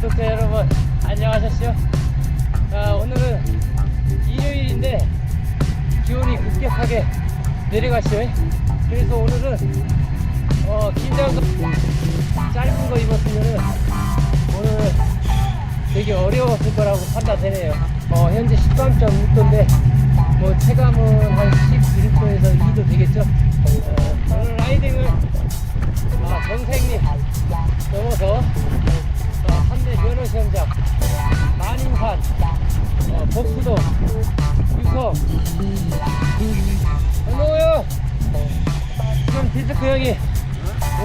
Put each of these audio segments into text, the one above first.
구독자 여러분 안녕하셨죠? 아, 오늘은 일요일인데 기온이 급격하게 내려갔어요. 그래서 오늘은 어, 긴장도 짧은 거 입었으면은 오늘 되게 어려웠을 거라고 판단되네요. 어, 현재 13.6도인데 뭐 체감은 한 11도에서 2도 되겠죠. 어, 오늘 라이딩을 아, 정생리 넘어서 어, 한대 면허 시험장 만인산 어, 복수도 유성 고마워요. 지금 디스크 형이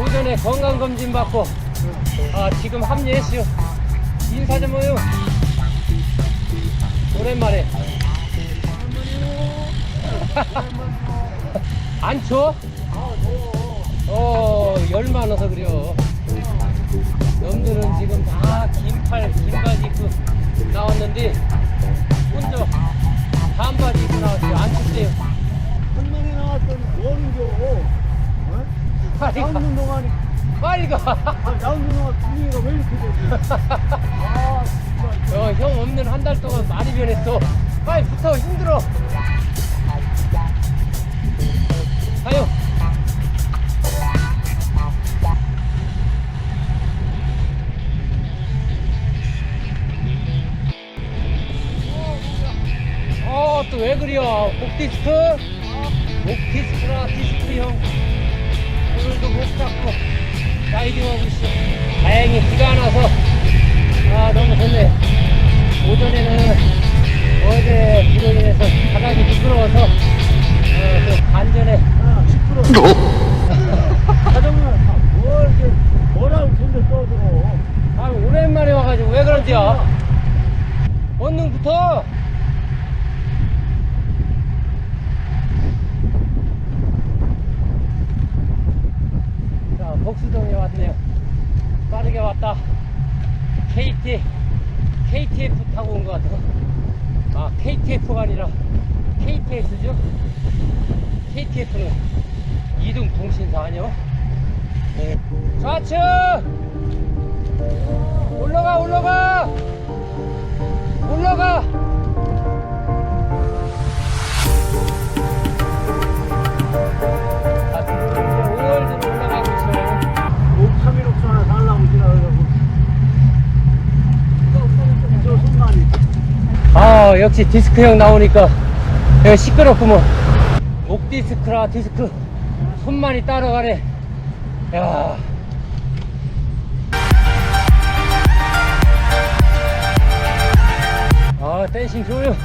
오전에 건강검진 받고 아, 지금 합류했어요 인사 좀 해요. 오랜만에. 안 추워? 어, 열 많아서 그래요. 놈들은 지금 다 긴팔, 긴 바지 입고 나왔는데, 혼자 반바지 입고 나왔어요. 안 춥대요. 한만에 나왔더니 뭐는 겨? 어? 빨리 가. 나오는 동안이 빨리 가. 아, 나오는 동안 분위기가 왜 이렇게 되지? 아 진짜 어, 형 없는 한 달 동안 많이 변했어. 빨리 붙어, 힘들어. 어, 또왜 그래요? 복디스크? 목디스크라 디스크 형. 오늘도 못 잡고 라이딩하고 있어. 다행히 비가 안 와서 아 너무 좋네. 오전에는 어제 비로 인해 복수동에 왔네요. 빠르게 왔다. KT KTF 타고 온 것 같아. 아 KTF가 아니라 KTX죠? KTF는 이동 통신사 아니요? 네. 좌측 올라가 올라가 올라가 역시 디스크 형 나오니까 내가 시끄럽구먼. 옥디스크라 디스크. 손만이 따라가네. 야. 아, 댄싱 좋아요.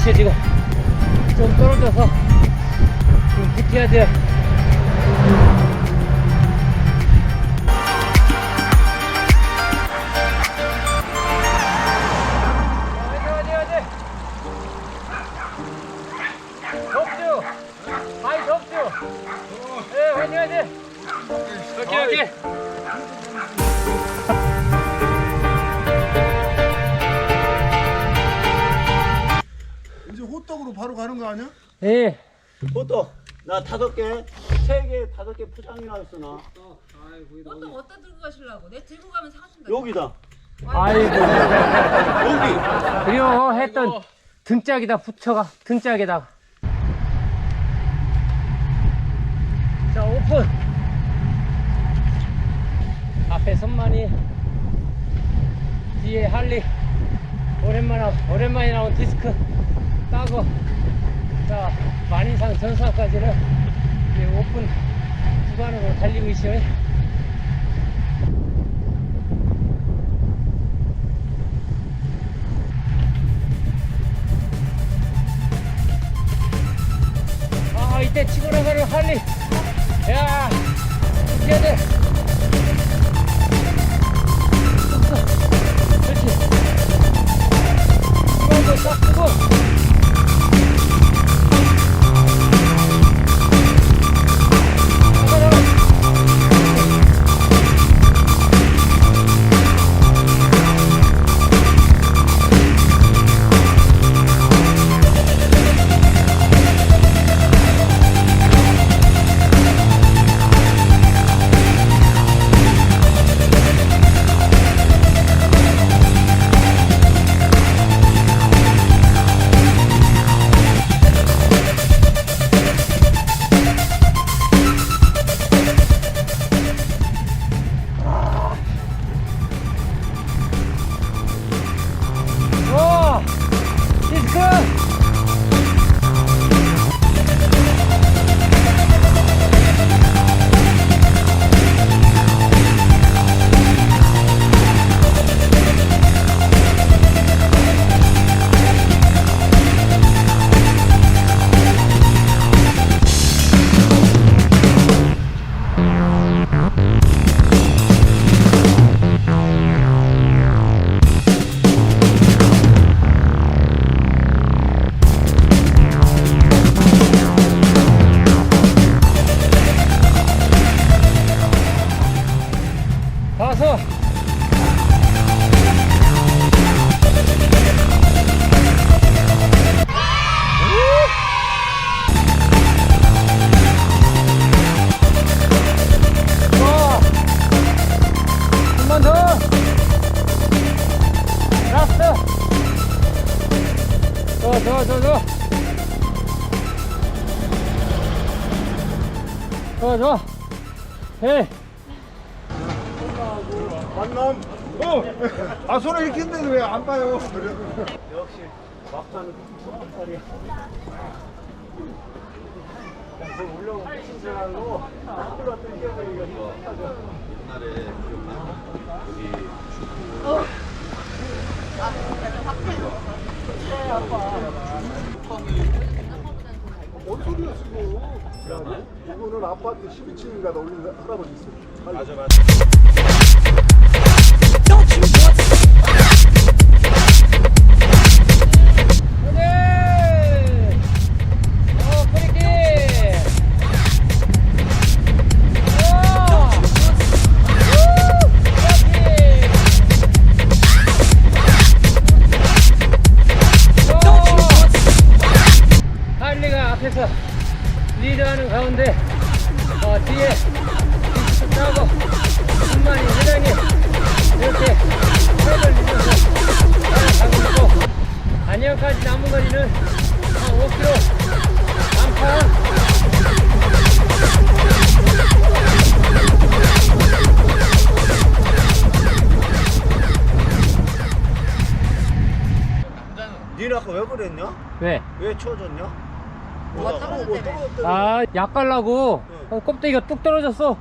있어, 지금. 좀 떨어져서 좀 버텨야 돼. 화이팅, 화이팅, 화이팅! 덥죠? 많이 덥죠? 네, 화이팅, 화이팅! 오케이, 오케이. 호떡으로 바로 가는 거 아니야? 예. 호떡 나 다섯 개, 세 개, 다섯 개 포장이나 했어 나. 보통 어디다 들고 가시려고? 내 들고 가면 사준다. 여기다. 아이고. 여기. 그리고 했던 등짝에다 붙여가 등짝에다 자 오픈 앞에 선만이 뒤에 할리 오랜만에 오랜만에 나온 디스크 따고 자 만인상 전사까지는 이제 오픈 구간으로 달리고 있어요. 아 이때 치고 나가는 할리. 야돼 그렇지. 이런 거딱 끄고 夫 좋아 좋아 좋아 좋아 좋아 헤이. 만남. 어아 손을 이렇게 했는데 왜 안 봐요? 역시 막판은 소금살이. 올려오고 신세하고 앞으로 또 뛰어버리기가 옛날에 기억나 여기 축구 아, 네, 네, 네, 그래서 확 뭔 소리야 지금? 이거는 아파트 12층인가 올린 할아버지 있어요. 맞아 맞아. 니네 아까 왜 그랬냐? 왜? 왜 쳐줬냐? 뭐가 떨어졌다며. 아, 약 갈라고 어, 껍데기가 뚝 떨어졌어.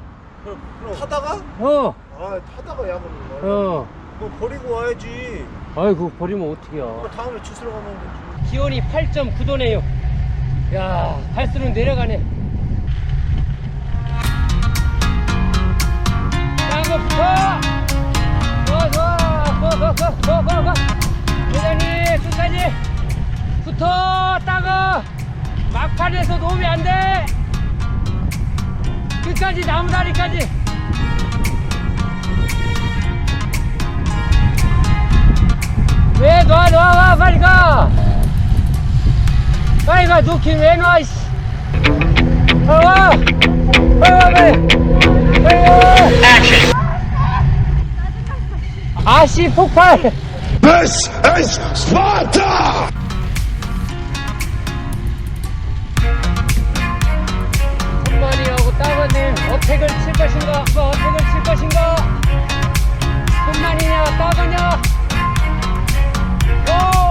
타다가? 어, 아 타다가 약을 먹어. 어. 그거 버리고 와야지. 아이고, 버리면 어떡해요. 다음에 주스러 가면 되지. 기온이 8.9도네요. 야, 갈수록 내려가네. 좋아, 좋아! 고, 고, 고, 고, 고, 고! 회장님, 끝까지! 붙어! 따거! 막판에서 놓으면 안 돼! 끝까지 나무다리까지! 왜 놔, 놔, 와, 빨리 가! 빨리 가, 놓긴 왜 놔, 이씨! 빨리 와! 빨리 와, 빨리! 빨리 와! 아씨, 폭발! This is Sparta! 손만이하고 따거님 어택을 칠 것인가? 그 어택을 칠 것인가? 손만이냐 따거냐? 오!